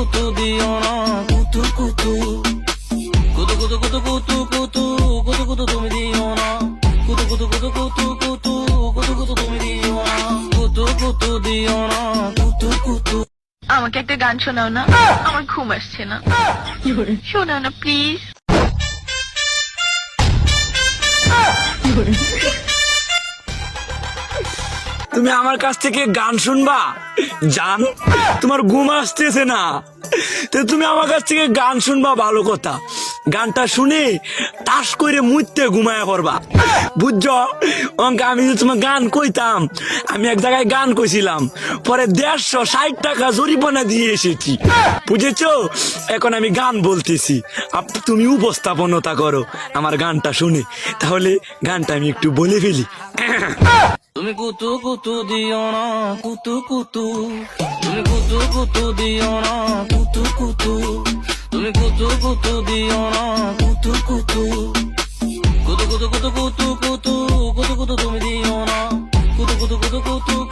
কুতু দিও কুতু কুতু। কুতু কুতু কুতু কুতু কুতু। কুতু কুতু তুমি দিও কুতু কুতু কুতু কুতু কুতু। কুতু কুতু তুমি দিও কুতু কুতু দিও কুতু কুতু। আমাকে একটা গান শোনাও না? আমার ঘুম আসছে না। শোনাও না, প্লিজ। তুমি আমার কাছ থেকে গান শুনবা? জান, তোমার ঘুম আসতেছে না। তো তুমি আমার কাছ থেকে গান শুনবা ভালো কথা। গানটা শুনে তাস করে মুইতে ঘুমায় পড়বা। বুঝছ? অঙ্কে, আমি যে তোমার গান কইতাম, আমি এক জায়গায় গান কইছিলাম। পরে দেড়শো ষাট টাকা জরিমানা দিয়ে এসেছি। বুঝেছ? এখন আমি গান বলতেছি। তুমি উপস্থাপনতা করো আমার গানটা শুনে। তাহলে গানটা আমি একটু বলে ফেলি। তুমি কুতু কুতু দিও না কুতু কুতু তুমি কুতু কুতু দিও না কুতু কুতু তুমি কুতু কুতু দিও না কুতু কুতু কুতু কুতু কুতু কুতু কুতু কুতু কুতু তুমি দিও না কুতু কুতু কুতু কুতু